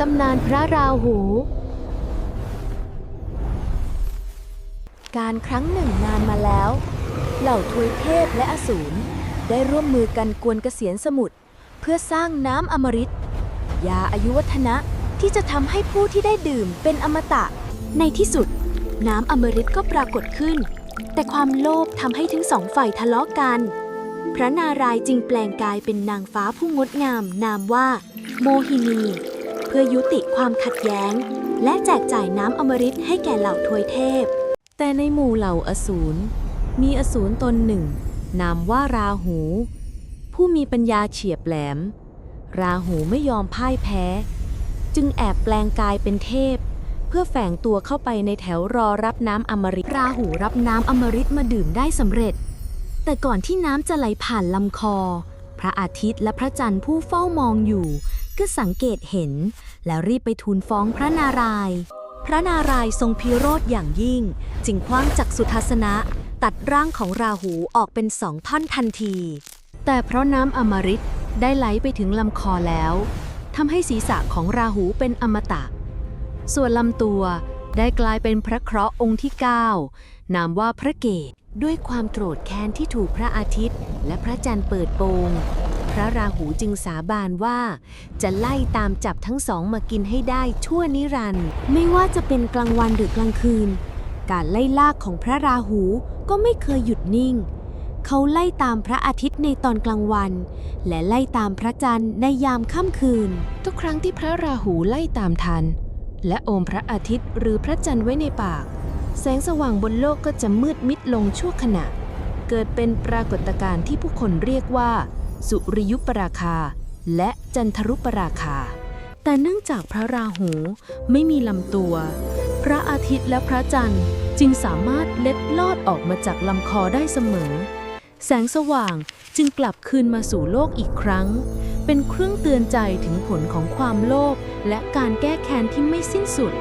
ตำนานพระราหู การครั้งหนึ่งนานมาแล้ว เหล่าทวยเทพและอสูรได้ร่วมมือกันกวนเกษียนสมุทรเพื่อสร้างน้ำอมฤตยาอายุวัฒนะที่จะทำให้ผู้ที่ได้ดื่มเป็นอมตะ ในที่สุด น้ำอมฤตก็ปรากฏขึ้น แต่ความโลภทำให้ทั้งสองฝ่ายทะเลาะกัน พระนารายณ์จึงแปลงกายเป็นนางฟ้าผู้งดงาม นามว่า โมหินี เพื่อยุติความขัดแย้ง และแจกจ่ายน้ำอมฤตให้แก่เหล่าทวยเทพ แต่ในหมู่เหล่าอสูรมีอสูรตนหนึ่ง นามว่าราหู ผู้มีปัญญาเฉียบแหลม ราหูไม่ยอมพ่ายแพ้ จึงแอบแปลงกายเป็นเทพ เพื่อแฝงตัวเข้าไปในแถวรอรับน้ำอมฤตราหูรับน้ำอมฤตมาดื่มได้สำเร็จ แต่ก่อนที่น้ำจะไหลผ่านลำคอ พระอาทิตย์และพระจันทร์ผู้เฝ้ามองอยู่ ก็สังเกตเห็น แล้วรีบไปทูลฟ้องพระนารายณ์พระนารายณ์ทรงพิโรธอย่างยิ่ง จึงคว้างจักสุทัศนะ ตัดร่างของราหูออกเป็นสองท่อนทันที แต่เพราะน้ำอมฤตได้ไหลไปถึงลำคอแล้วทำให้ศีรษะของราหูเป็นอมตะ ส่วนลำตัวได้กลายเป็นพระเคราะห์องค์ที่ 9 นามว่าพระเกตด้วยความโกรธแค้นที่ถูกพระอาทิตย์ และพระจันทร์เปิดโปง ระราหูจึงสาบานว่า จะไล่ตามจับทั้งสองมากินให้ได้ชั่วนิรันดร์ไม่ว่าจะเป็นกลางวันหรือกลางคืน การไล่ลากของพระราหูก็ไม่เคยหยุดนิ่ง เขาไล่ตามพระอาทิตย์ในตอนกลางวัน และไล่ตามพระจันทร์ในยามค่ำคืน ทุกครั้งที่พระราหูไล่ตามทัน และโอมพระอาทิตย์หรือพระจันทร์ไว้ในปาก แสงสว่างบนโลกก็จะมืดมิดลงชั่วขณะเกิดเป็นปรากฏการณ์ที่ผู้คนเรียกว่า สุริยุปราคา และจันทรุปราคา แต่เนื่องจากพระราหูไม่มีลำตัว พระอาทิตย์และพระจันทร์จึงสามารถเล็ดลอดออกมาจากลำคอได้เสมอ แสงสว่างจึงกลับคืนมาสู่โลกอีกครั้ง เป็นเครื่องเตือนใจถึงผลของความโลภและการแก้แค้นที่ไม่สิ้นสุด